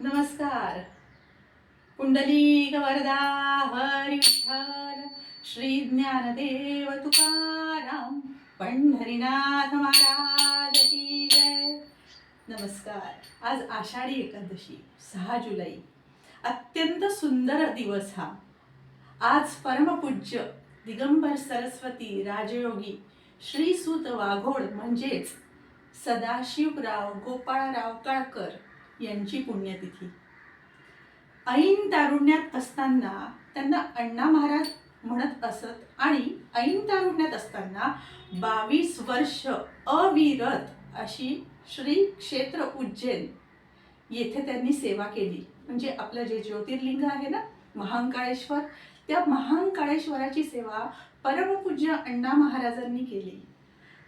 नमस्कार. पुंडलिक वरदा हरी विठ्ठल श्री ज्ञानदेव तुकाराम पंढरीनाथ महाराज की जय. नमस्कार. आज आषाढी एकादशी सहा जुलै. अत्यंत सुंदर दिवस हा. आज परमपूज्य दिगंबर सरस्वती राजयोगी श्री सुत वाघोड म्हणजेच सदाशिवराव गोपाळराव काळकर यांची पुण्यतिथी. ऐन तारुण्यात असताना त्यांना अण्णा महाराज म्हणत असत आणि ऐन तारुण्यात असताना बावीस वर्ष अविरत अशी श्री क्षेत्र उज्जैन येथे त्यांनी सेवा केली. म्हणजे आपलं जे ज्योतिर्लिंग आहे ना महांकाळेश्वर त्या महांकाळेश्वराची सेवा परमपूज्य अण्णा महाराजांनी केली.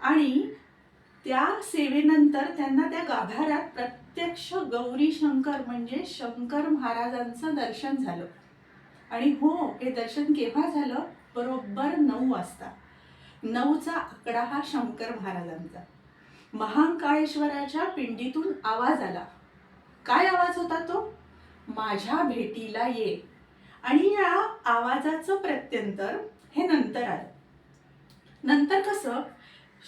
आणि त्या सेवेनंतर त्यांना त्या गाभाऱ्यात प्रत्यक्ष गौरी शंकर म्हणजे शंकर महाराजांचं दर्शन झालं. आणि हो हे दर्शन केव्हा झालं? बरोबर नऊ वाजता. नऊचा आकडा हा शंकर महाराजांचा. महांकाळेश्वराच्या पिंडीतून आवाज आला. काय आवाज होता तो? माझ्या भेटीला ये. आणि या आवाजाचं प्रत्यंतर हे नंतर आलं. नंतर कसं?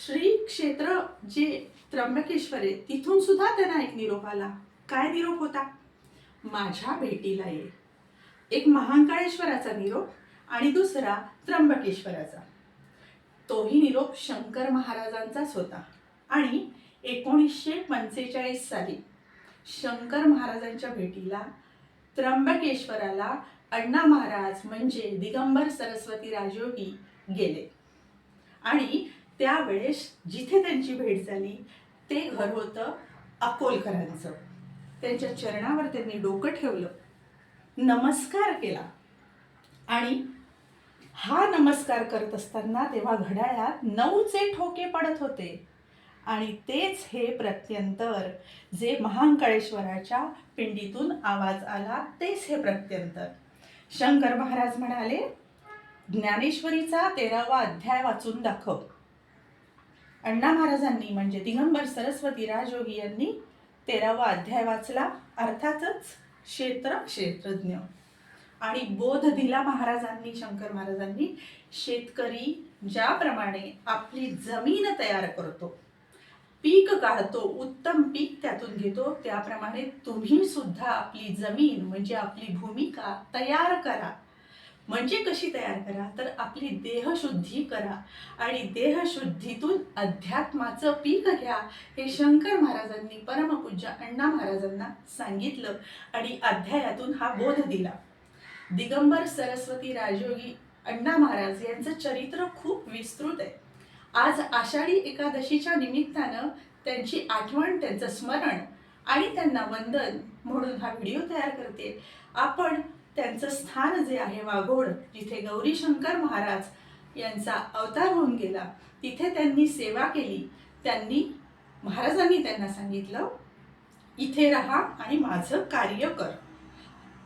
श्री क्षेत्र जे त्र्यंबकेश्वर आहे तिथून सुद्धा त्यांना एक निरोप आला. काय निरोप होता? माझ्या भेटीला ये. एक महांकाळेश्वराचा निरोप आणि दुसरा त्र्यंबकेश्वराचा. तोही निरोप शंकर महाराजांचाच होता. आणि एकोणीसशे पंचेचाळीस साली शंकर महाराजांच्या भेटीला त्र्यंबकेश्वराला अण्णा महाराज म्हणजे दिगंबर सरस्वती राजयोगी गेले. आणि त्यावेळेस जिथे त्यांची भेट झाली ते घर होतं अकोलकरांचं. त्यांच्या चरणावर त्यांनी डोकं ठेवलं नमस्कार केला. आणि हा नमस्कार करत असताना तेव्हा घड्याळात नऊचे ठोके पडत होते. आणि तेच हे प्रत्यंतर जे महांकाळेश्वराच्या पिंडीतून आवाज आला तेच हे प्रत्यंतर. शंकर महाराज म्हणाले ज्ञानेश्वरीचा तेरावा अध्याय वाचून दाखव. अण्णा महाराजांनी म्हणजे दिगंबर सरस्वती राजयोगी यांनी तेरावा अध्याय वाचला. अर्थातच क्षेत्र क्षेत्रज्ञ. आणि बोध दिला महाराजांनी शंकर महाराजांनी शेतकरी ज्याप्रमाणे आपली जमीन तयार करतो पीक काढतो उत्तम पीक त्यातून घेतो त्याप्रमाणे तुम्ही सुद्धा आपली जमीन म्हणजे आपली भूमिका तयार करा. म्हणजे कशी तयार करा? तर आपली देहशुद्धी करा. आणि देहशुद्धीतून अध्यात्माचं पीक घ्या हे शंकर महाराजांनी परमपूज्य अण्णा महाराजांना सांगितलं आणि अध्यायातून हा बोध दिला. दिगंबर सरस्वती राजयोगी अण्णा महाराज यांचं चरित्र खूप विस्तृत आहे. आज आषाढी एकादशीच्या निमित्तानं त्यांची आठवण त्यांचं स्मरण आणि त्यांना वंदन म्हणून हा व्हिडिओ तयार करते. आपण त्यांचं स्थान जे आहे वाघोड जिथे गौरीशंकर महाराज यांचा अवतार होऊन गेला तिथे त्यांनी सेवा केली. त्यांनी महाराजांनी त्यांना सांगितलं इथे राहा आणि माझं कार्य कर.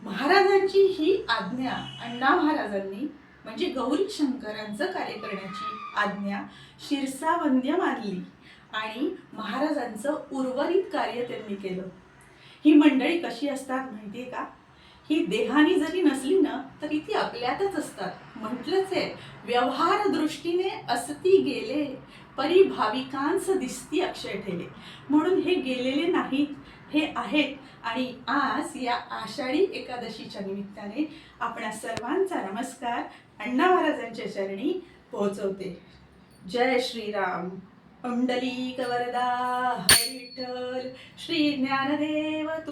महाराजांची ही आज्ञा अण्णा महाराजांनी म्हणजे गौरी शंकरांचं कार्य करण्याची आज्ञा शिरसावंद्य मानली आणि महाराजांचं उर्वरित कार्य त्यांनी केलं. ही मंडळी कशी असतात माहितीये का? ही देहानी जरी नसली ना तरी ती आपल्यातच असतात. म्हटलंच आहे व्यवहार दृष्टीने असती गेले परी भाविकांस दिसती अक्षय ठेले. म्हणून हे गेलेले नाहीत हे आहेत. आणि आज या आषाढी एकादशीच्या निमित्ताने आपणा सर्वांचा नमस्कार अण्णा महाराजांच्या चरणी पोहोचवते. जय श्रीराम. पुंडलिक वरदा हरिठल श्री ज्ञानदेव तू